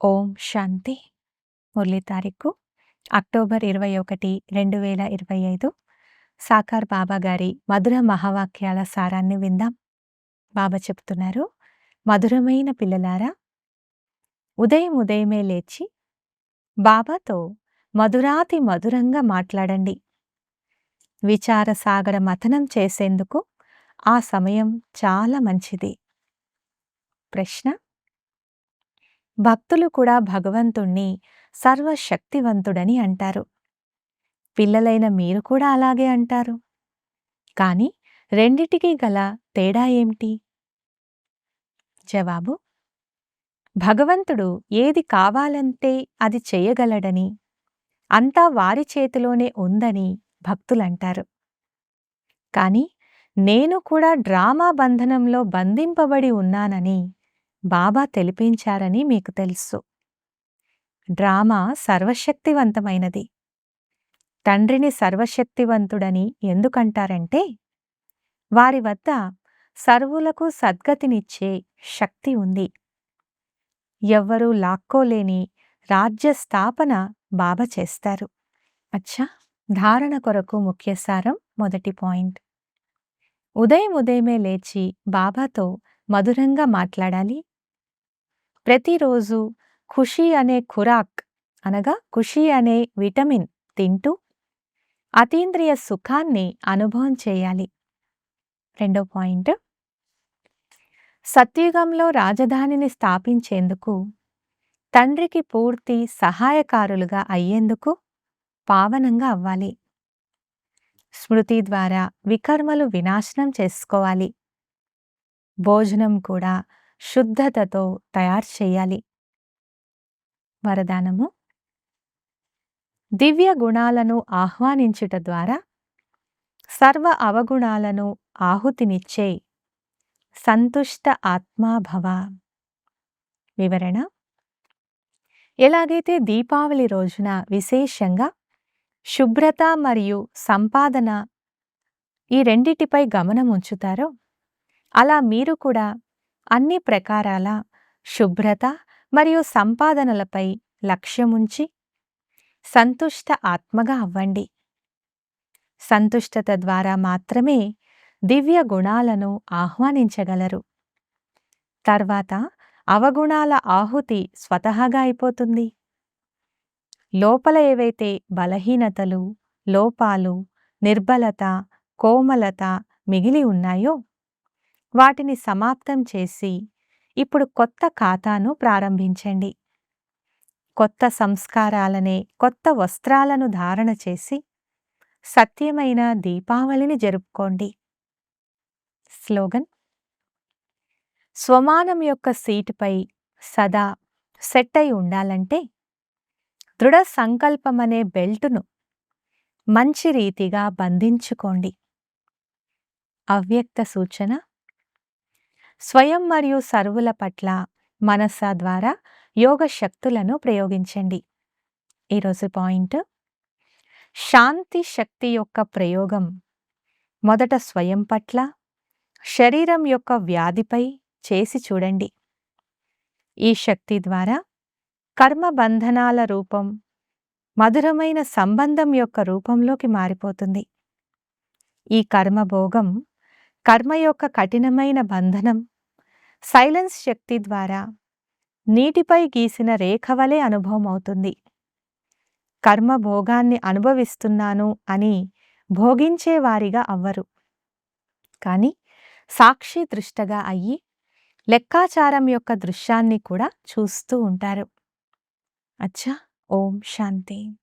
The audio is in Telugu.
ఓం శాంతి. మురళి తారీఖు అక్టోబర్ ఇరవై ఒకటి రెండు వేల ఇరవై ఐదు సాకార్ బాబా గారి మధుర మహావాక్యాల సారాన్ని విందాం. బాబా చెప్తున్నారు మధురమైన పిల్లలారా ఉదయం ఉదయమే లేచి బాబాతో మధురాతి మధురంగా మాట్లాడండి. విచార సాగర మథనం చేసేందుకు ఆ సమయం చాలా మంచిది. ప్రశ్న భక్తులు కూడా భగవంతుణ్ణి సర్వశక్తివంతుడని అంటారు. పిల్లలైన మీరు కూడా అలాగే అంటారు. కాని రెండిటికీ గల తేడా ఏమిటి? జవాబు భగవంతుడు ఏది కావాలంటే అది చెయ్యగలడని అంతా వారి చేతిలోనే ఉందని భక్తులంటారు. కాని నేను కూడా డ్రామా బంధనంలో బంధింపబడి ఉన్నానని బాబా తెలిపించారని మీకు తెలుసు. డ్రామా సర్వశక్తివంతమైనది. తండ్రిని సర్వశక్తివంతుడని ఎందుకంటారంటే వారి వద్ద సర్వులకు సద్గతినిచ్చే శక్తి ఉంది. ఎవ్వరూ లాక్కోలేని రాజ్య స్థాపన బాబా చేస్తారు. అచ్చా! ధారణ కొరకు ముఖ్య సారం మొదటి పాయింట్. ఉదయం ఉదయమే లేచి బాబాతో మధురంగా మాట్లాడాలి. ప్రతిరోజు ఖుషీ అనే ఖురాక్ అనగా ఖుషీ అనే విటమిన్ తింటూ అతీంద్రియ సుఖాన్ని అనుభవం చేయాలి. రెండో పాయింట్. సత్యుగంలో రాజధానిని స్థాపించేందుకు తండ్రికి పూర్తి సహాయకారులుగా అయ్యేందుకు పావనంగా అవ్వాలి. స్మృతి ద్వారా వికర్మలు వినాశనం చేసుకోవాలి. భోజనం కూడా శుద్ధతతో తయారు చేయాలి. వరదానము. దివ్య గుణాలను ఆహ్వానించుట ద్వారా సర్వ అవగుణాలను ఆహుతినిచ్చే సంతుష్ట ఆత్మాభవ వివరణ. ఎలాగైతే దీపావళి రోజున విశేషంగా శుభ్రత మరియు సంపాదన ఈ రెండిటిపై గమనం ఉంచుతారో అలా మీరు కూడా అన్ని ప్రకారాల శుభ్రత మరియు సంపాదనలపై లక్ష్యముంచి సంతుష్ట ఆత్మగా అవ్వండి. సంతుష్టత ద్వారా మాత్రమే దివ్య గుణాలను ఆహ్వానించగలరు. తర్వాత అవగుణాల ఆహుతి స్వతహాగా అయిపోతుంది. లోపల ఏవైతే బలహీనతలు లోపాలు నిర్బలత కోమలత మిగిలి ఉన్నాయో వాటిని సమాప్తం చేసి ఇప్పుడు కొత్త ఖాతాను ప్రారంభించండి. కొత్త సంస్కారాలనే కొత్త వస్త్రాలను ధారణ చేసి సత్యమైన దీపావళిని జరుపుకోండి. స్లోగన్ స్వమానం యొక్క సీటుపై సదా సెట్ అయి ఉండాలంటే దృఢ సంకల్పమనే బెల్టును మంచి రీతిగా బంధించుకోండి. అవ్యక్త సూచన స్వయం మరియు సర్వుల పట్ల మనస్స ద్వారా యోగ శక్తులను ప్రయోగించండి. ఈరోజు పాయింట్ శాంతి శక్తి యొక్క ప్రయోగం మొదట స్వయం పట్ల శరీరం యొక్క వ్యాధిపై చేసి చూడండి. ఈ శక్తి ద్వారా కర్మబంధనాల రూపం మధురమైన సంబంధం యొక్క రూపంలోకి మారిపోతుంది. ఈ కర్మభోగం కర్మ యొక్క కఠినమైన బంధనం. సైలెన్స్ శక్తి ద్వారా నీటిపై గీసిన రేఖ వలె అనుభవం అవుతుంది కర్మభోగాన్ని అనుభవిస్తున్నాను అని భోగించేవారిగా అవ్వరు. కానీ సాక్షి దృష్టగా అయ్యి లెక్కాచారం యొక్క దృశ్యాన్ని కూడా చూస్తూ ఉంటారు. అచ్చా! ఓం శాంతి.